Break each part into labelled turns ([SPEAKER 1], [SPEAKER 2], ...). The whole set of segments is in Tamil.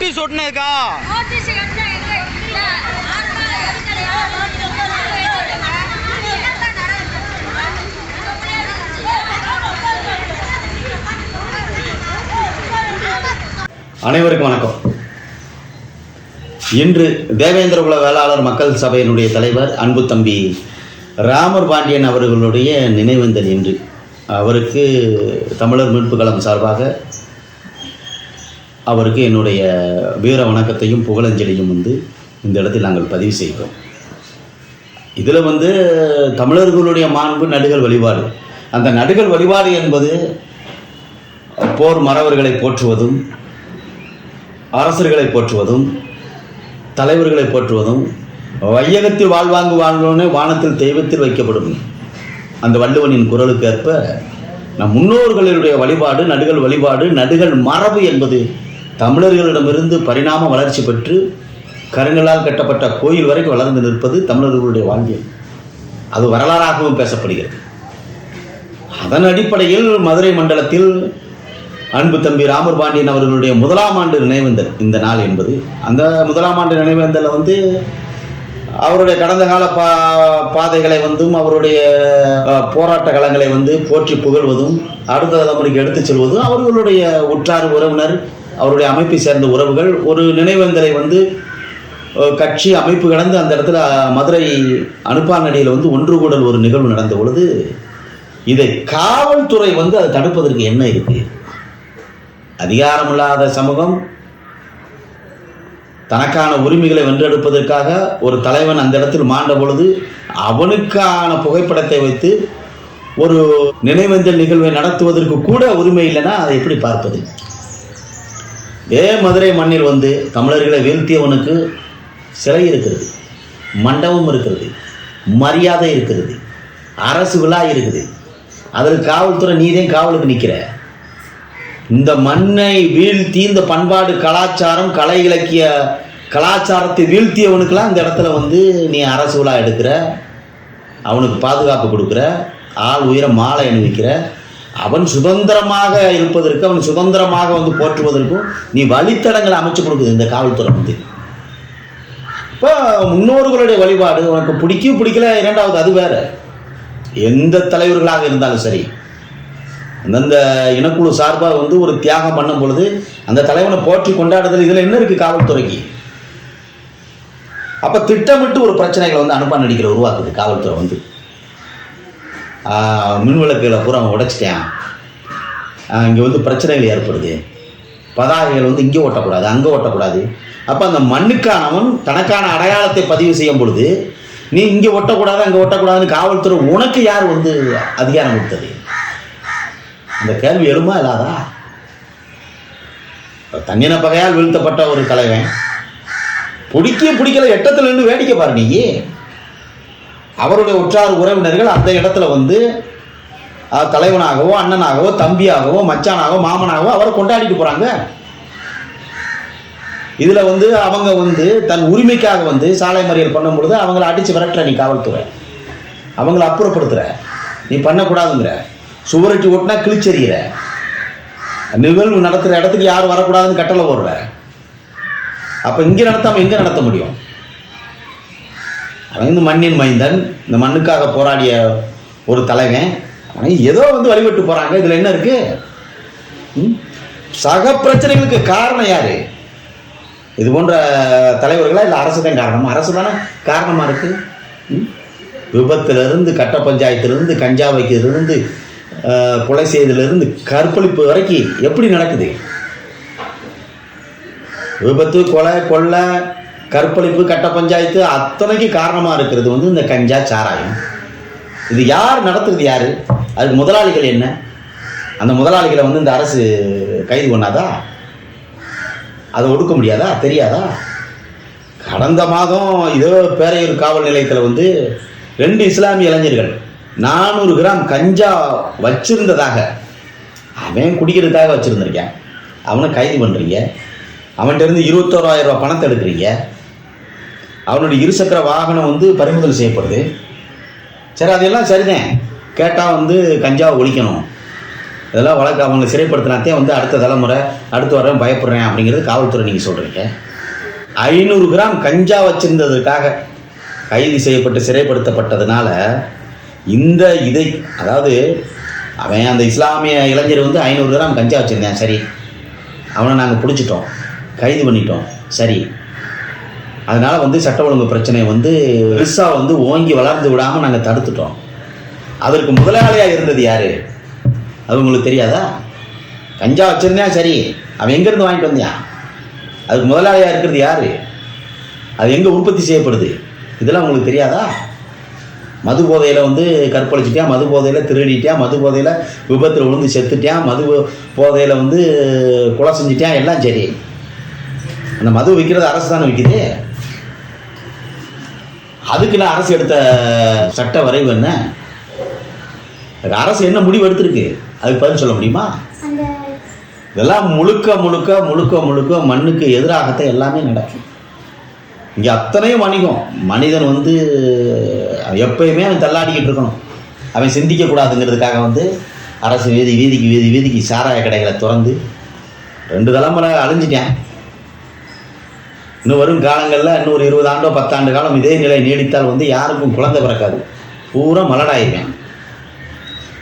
[SPEAKER 1] என்ன ஒரு
[SPEAKER 2] அனைவருக்கும் வணக்கம். இன்று தேவேந்திரகுல வேளாளர் மக்கள் சபையினுடைய தலைவர் அன்பு தம்பி ராமர் பாண்டியன் அவர்களுடைய நினைவேந்தல் இன்று. அவருக்கு தமிழர் மீட்பு கழகம் சார்பாக அவருக்கு என்னுடைய வீர வணக்கத்தையும் புகழஞ்சலியும் வந்து இந்த இடத்தில் நாங்கள் பதிவு செய்கிறோம் இதில் வந்து தமிழர்களுடைய மாண்பு நடுகள் வழிபாடு. அந்த நடுகள் வழிபாடு என்பது போர் மறவர்களை போற்றுவதும் அரசர்களை போற்றுவதும் தலைவர்களை போற்றுவதும் வையகத்தில் வாழ்வாங்கு வாழ்வோனே வானத்தில் தெய்வத்தில் வைக்கப்படும் அந்த வள்ளுவனின் குரலுக்கு ஏற்ப நம் முன்னோர்களுடைய வழிபாடு நடுகள் வழிபாடு நடுகள் மரபு என்பது தமிழர்களிடமிருந்து பரிணாம வளர்ச்சி பெற்று கருங்களால் கட்டப்பட்ட கோயில் வரைக்கும் வளர்ந்து நிற்பது தமிழர்களுடைய வாழ்வியல். அது வரலாறாகவும் பேசப்படுகிறது. அதன் அடிப்படையில் மதுரை மண்டலத்தில் அன்பு தம்பி ராமர் பாண்டியன் அவர்களுடைய முதலாம் ஆண்டு நினைவேந்தல் இந்த நாள் என்பது. அந்த முதலாம் ஆண்டு நினைவேந்தலில் வந்து அவருடைய கடந்த கால பா பாதைகளை வந்தும் அவருடைய போராட்ட களங்களை வந்து போற்றி புகழ்வதும் அடுத்த தலைமுறைக்கு எடுத்துச் செல்வதும் அவர்களுடைய உற்றார் உறவினர் அவருடைய அமைப்பை சேர்ந்த உறவுகள் ஒரு நினைவேந்தலை வந்து கட்சி அமைப்பு கடந்து அந்த இடத்துல மதுரை அனுப்பாநடியில் வந்து ஒன்று கூடல் ஒரு நிகழ்வு நடந்த பொழுது இதை காவல்துறை வந்து அதை தடுப்பதற்கு என்ன இருக்கு? அதிகாரமில்லாத சமூகம் தனக்கான உரிமைகளை வென்றெடுப்பதற்காக ஒரு தலைவன் அந்த இடத்தில் மாண்ட பொழுது அவனுக்கான புகைப்படத்தை வைத்து ஒரு நினைவேந்தல் நிகழ்வை நடத்துவதற்கு கூட உரிமை இல்லைன்னா அதை எப்படி பார்ப்பது? வே மதுரை மண்ணில் வந்து தமிழர்களை வீழ்த்தியவனுக்கு சிலை இருக்கிறது மண்டபம் இருக்கிறது மரியாதை இருக்கிறது அரசு விழா இருக்குது. அதற்கு காவல்துறை நீதான் காவலுக்கு நிற்கிற இந்த மண்ணை வீழ்த்தி இந்த பண்பாடு கலாச்சாரம் கலை இலக்கிய கலாச்சாரத்தை வீழ்த்தியவனுக்கெல்லாம் இந்த இடத்துல வந்து நீ அரசு விழா எடுக்கிற அவனுக்கு பாதுகாப்பு கொடுக்குற ஆள் உயிரை மாலை அணிவிக்கிற அவன் சுதந்திரமாக இருப்பதற்கு அவன் சுதந்திரமாக வந்து போற்றுவதற்கும் நீ வழித்தடங்களை அமைச்சு கொடுக்குது இந்த காவல்துறை வந்து. இப்போ முன்னோர்களுடைய வழிபாடு உனக்கு பிடிக்கும் பிடிக்கல இரண்டாவது அது வேற. எந்த தலைவர்களாக இருந்தாலும் சரி. அந்தந்த இனக்குழு சார்பாக வந்து ஒரு தியாகம் பண்ணும் பொழுது அந்த தலைவனை போற்றி கொண்டாடுதல் இதில் என்ன இருக்குது காவல்துறைக்கு? அப்போ திட்டமிட்டு ஒரு பிரச்சனைகளை வந்து அனுப்ப நடிக்கிற உருவாக்குது காவல்துறை வந்து. மின்விளக்குகளை மின் பூரா அவன் உடைச்சிட்டான். இங்கே வந்து பிரச்சனைகள் ஏற்படுது. பதாகைகள் வந்து இங்கே ஓட்டக்கூடாது அங்கே ஓட்டக்கூடாது அப்போ அந்த மண்ணுக்கானவன் தனக்கான அடையாளத்தை பதிவு செய்யும் பொழுது நீ இங்கே ஒட்டக்கூடாது அங்கே ஒட்டக்கூடாதுன்னு காவல்துறை உனக்கு யார் வந்து அதிகாரம் கொடுத்தது? அந்த கேள்வி எழுமா இல்லாதா? தண்ணின பகையால் வீழ்த்தப்பட்ட ஒரு தலைவன் பிடிக்க பிடிக்கல எட்டத்தில் நின்று வேடிக்கை பாரு நீ. அவருடைய உற்றார் உறவினர்கள் அந்த இடத்துல வந்து தலைவனாகவோ அண்ணனாகவோ தம்பியாகவோ மச்சானாகவோ மாமனாகவோ அவரை கொண்டாடிட்டு போகிறாங்க இதில் வந்து அவங்க வந்து தன் உரிமைக்காக வந்து சாலை மறியல் பண்ணும்பொழுது அவங்கள அடிச்சு விரட்டுற நீ காவல்துறை. அவங்கள அப்புறப்படுத்துகிற நீ பண்ணக்கூடாதுங்கிற. சுவரட்டி ஓட்டினா கிழிச்செறிகிற நிகழ்வு நடத்துகிற இடத்துக்கு யாரும் வரக்கூடாதுன்னு கட்டளை போடுற. அப்போ இங்கே நடத்தாமல் எங்கே நடத்த முடியும்? இந்த மண்ணின் மைந்தன் இந்த மண்ணுக்காக போராடிய ஒரு தலைவன். அவன் ஏதோ வந்து வழிபட்டு போகிறாங்க இதில் என்ன இருக்கு? ம்? சக பிரச்சனைகளுக்கு காரணம் யாரு? இது போன்ற தலைவர்களா இல்லை அரசு தான் காரணம்? அரசு தானே காரணமாக இருக்கு? ம்? விபத்திலிருந்து கட்ட பஞ்சாயத்திலிருந்து கஞ்சா வைக்கிறதுலேருந்து கொலை செய்ததுலேருந்து கற்பழிப்பு வரைக்கும் எப்படி நடக்குது? விபத்து கொலை கொள்ளை கற்பழிப்பு கட்ட பஞ்சாயத்து அத்தனைக்கு காரணமாக இருக்கிறது வந்து இந்த கஞ்சா சாராயம். இது யார் நடத்துறது யார்? அதுக்கு முதலாளிகள் என்ன? அந்த முதலாளிகளை வந்து இந்த அரசு கைது பண்ணாதா? அதை ஒடுக்க முடியாதா? தெரியாதா? கடந்த மாதம் இதோ பேரையூர் காவல் நிலையத்தில் வந்து ரெண்டு இஸ்லாமிய இளைஞர்கள் நானூறு கிராம் கஞ்சா வச்சிருந்ததாக அவன் குடிக்கிறதுக்காக வச்சுருந்துருக்கேன். அவனை கைது பண்ணுறீங்க அவன்கிட்ட இருந்து இருபத்தோராயிரம் ரூபாய் பணத்தை எடுக்கிறீங்க. அவனுடைய இருசக்கர வாகனம் வந்து பறிமுதல் செய்யப்படுது. சரி அதெல்லாம் சரிதான். கேட்டால் வந்து கஞ்சாவை ஒழிக்கணும். இதெல்லாம் வழக்கு. அவங்க சிறைப்படுத்தினாத்தே வந்து அடுத்த தலைமுறை அடுத்து வரேன் பயப்படுறேன் அப்படிங்கிறது காவல்துறை நீங்கள் சொல்கிறீங்க ஐநூறு கிராம் கஞ்சா வச்சிருந்ததுக்காக கைது செய்யப்பட்டு சிறைப்படுத்தப்பட்டதுனால இந்த இதை அதாவது அவன் அந்த இஸ்லாமிய இளைஞர் வந்து ஐநூறு கிராம் கஞ்சா வச்சுருந்தேன். சரி அவனை நாங்கள் பிடிச்சிட்டோம். கைது பண்ணிட்டோம். சரி அதனால் வந்து சட்ட ஒழுங்கு பிரச்சனையை வந்து பெருசாக வந்து ஓங்கி வளர்ந்து விடாமல் நாங்கள் தடுத்துட்டோம். அதற்கு முதலாளியாக இருந்தது யார்? அது உங்களுக்கு தெரியாதா? கஞ்சா வச்சுருந்தா சரி. அவன் எங்கேருந்து வாங்கிட்டு வந்தியா? அதுக்கு முதலாளியாக இருக்கிறது யார்? அது எங்கே உற்பத்தி செய்யப்படுது? இதெல்லாம் உங்களுக்கு தெரியாதா? மது போதையில் வந்து கற்பழிச்சிட்டியா? மது போதையில் திருடிட்டியா? மது போதையில் விபத்தில் விழுந்து செத்துட்டியான் மது போதையில் வந்து கொலை செஞ்சிட்டியான் எல்லாம் சரி. அந்த மது விற்கிறது அரசு தானே விற்கிது அதுக்கு நான் அரசு எடுத்த சட்ட வரைவு என்ன? அரசு என்ன முடிவு எடுத்திருக்கு? அதுக்கு பதில் சொல்ல முடியுமா? இதெல்லாம் முழுக்க முழுக்க முழுக்க முழுக்க மண்ணுக்கு எதிராகத்தான் எல்லாமே நடக்கும். இங்கே அத்தனையும் வணிகம். மனிதன் வந்து எப்பயுமே அவன் தள்ளாடிக்கிட்டு இருக்கணும். அவன் சிந்திக்கக்கூடாதுங்கிறதுக்காக வந்து அரசு வீதி வீதிக்கு வீதி வீதிக்கு சாராய கடைகளை திறந்து ரெண்டு தலைமுறை அழிஞ்சிட்டேன். இன்னும் வரும் காலங்களில் இன்னும் ஒரு இருபது ஆண்டோ பத்தாண்டு காலம் இதே நிலை நீடித்தால் வந்து யாருக்கும் குழந்தை பிறக்காது. பூரா மலடாயிருவேன்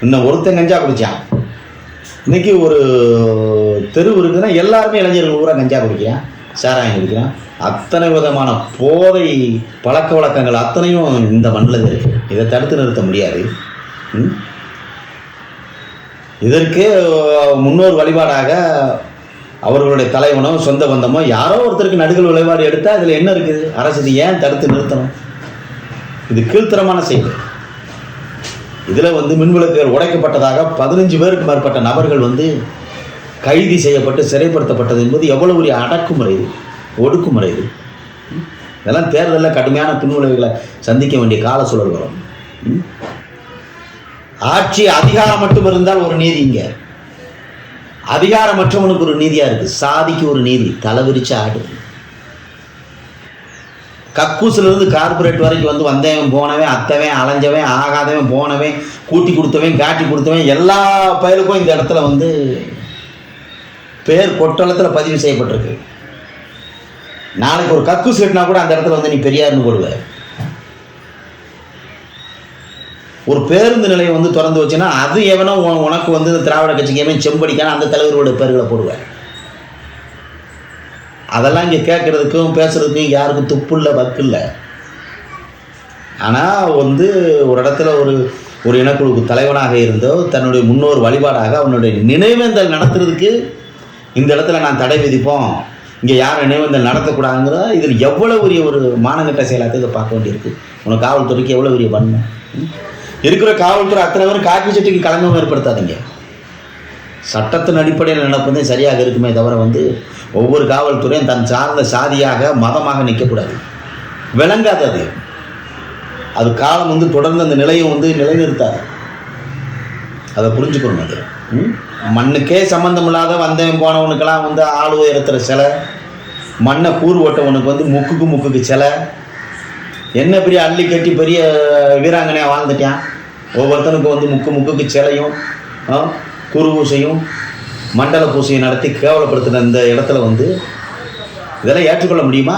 [SPEAKER 2] இன்னும் ஒருத்தன் கஞ்சா குடித்தான் இன்னைக்கு ஒரு தெரு இருக்குதுன்னா எல்லாருமே இளைஞர்கள் பூரா கஞ்சா குடிக்கிறான் சாராயம் குடிக்கிறான். அத்தனை விதமான போதை பழக்க வழக்கங்கள் அத்தனையும் இந்த மண்ணில் இருக்குது இதை தடுத்து நிறுத்த முடியாது. இதற்கு முன்னோர் வழிபாடாக அவர்களுடைய தலைவனோ சொந்த பந்தமோ யாரோ ஒருத்தருக்கு நடுகள் விளைவாடு எடுத்தால் இதில் என்ன இருக்குது? அரசு இது ஏன் தடுத்து நிறுத்தணும்? இது கீழ்த்தரமான செய்தி இதில் வந்து மின்விளக்குகள் உடைக்கப்பட்டதாக பதினஞ்சு பேருக்கு மேற்பட்ட நபர்கள் வந்து கைது செய்யப்பட்டு சிறைப்படுத்தப்பட்டது என்பது எவ்வளவு ஒரு அடக்குமுறை இது? ஒடுக்குமுறை இது. இதெல்லாம் தேர்தலில் கடுமையான பின்விளைவுகளை சந்திக்க வேண்டிய கால சூழல் வரும். ஆட்சி அதிகாரம் மட்டும் இருந்தால் ஒரு நீதிங்க அதிகாரமற்றவனுக்கு ஒரு நீதியாக இருக்கு. சாதிக்கு ஒரு நீதி. தலைவிரிச்ச ஆடு. கக்கூசிலிருந்து கார்பரேட் வரைக்கும் வந்து வந்தவன் போனவன் அத்தவன் அலைஞ்சவன் ஆகாதவன் போனவன் கூட்டி கொடுத்தவன் காட்டி கொடுத்தவன் எல்லா பயலுக்கும் இந்த இடத்துல வந்து பேர் கொட்டளத்தில் பதிவு செய்யப்பட்டிருக்கு. நாளைக்கு ஒரு கக்கூஸ் கட்டினா கூட அந்த இடத்துல வந்து நீ பெரியார்னு போடுவேன் ஒரு பேருந்து நிலையம் வந்து திறந்து வச்சுன்னா அது எவனோ உனக்கு வந்து இந்த திராவிட கட்சிக்கு எவன் செம்படிக்கான அந்த தலைவர்களோட பேர்களை போடுவேன். அதெல்லாம் இங்கே கேட்குறதுக்கும் பேசுகிறதுக்கும் யாருக்கும் துப்பு இல்லை வக்கு இல்லை. ஆனால் வந்து ஒரு இடத்துல ஒரு ஒரு இனக்குழுக்கு தலைவனாக இருந்தோ தன்னுடைய முன்னோர் வழிபாடாக அவனுடைய நினைவேந்தல் நடத்துறதுக்கு இந்த இடத்துல நான் தடை விதிப்போம். இங்கே யார் நினைவேந்தல் நடத்தக்கூடாதுங்கிற இதில் எவ்வளோ பெரிய ஒரு மானங்கட்ட செயலாக இதை பார்க்க வேண்டியிருக்கு. உனக்கு காவல்துறைக்கு எவ்வளோ பெரிய பண்ணும் இருக்கிற காவல்துறை அத்தனை பேரும் காக்கி சட்டைக்கு களங்கம் ஏற்படுத்தாதீங்க சட்டத்தின் அடிப்படையில் நடப்பதே சரியாக இருக்குமே தவிர வந்து ஒவ்வொரு காவல்துறையும் தன் சார்ந்த சாதியாக மதமாக நிற்கக்கூடாது. விளங்காது அது. அது காலம் வந்து தொடர்ந்து அந்த நிலையை வந்து நிலைநிறுத்தாது. அதை புரிஞ்சுக்கணும் அது. மண்ணுக்கே சம்மந்தம் இல்லாத வந்தவன் போனவனுக்கெல்லாம் வந்து ஆள் உயரத்துற சிலை மண்ணை கூறு ஓட்டவனுக்கு வந்து முக்குக்கு முக்குக்கு சிலை. என்ன பெரிய அள்ளி கட்டி பெரிய வீராங்கனையாக வாழ்ந்துட்டான்? ஒவ்வொருத்தனுக்கும் வந்து முக்கு முக்குக்கு சிலையும் ஆ, குரு பூசையும் மண்டல பூசையும் நடத்தி கேவலப்படுத்தின இந்த இடத்துல வந்து இதெல்லாம் ஏற்றுக்கொள்ள முடியுமா?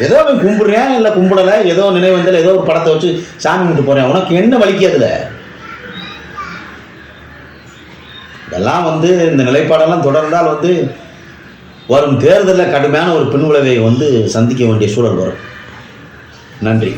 [SPEAKER 2] ஏதோ அவன் கும்பிட்றேன் இல்லை கும்பிடலை ஏதோ நினைவந்தல் ஏதோ ஒரு படத்தை வச்சு சாமி கும்பிட்டு போகிறேன் உனக்கு என்ன வலிக்கு அதில்? இதெல்லாம் வந்து இந்த நிலைப்பாடெல்லாம் தொடர்ந்தால் வந்து வரும் தேர்தலில் கடுமையான ஒரு பின்விளைவை வந்து சந்திக்க வேண்டிய சூழல் வரும். நன்றி.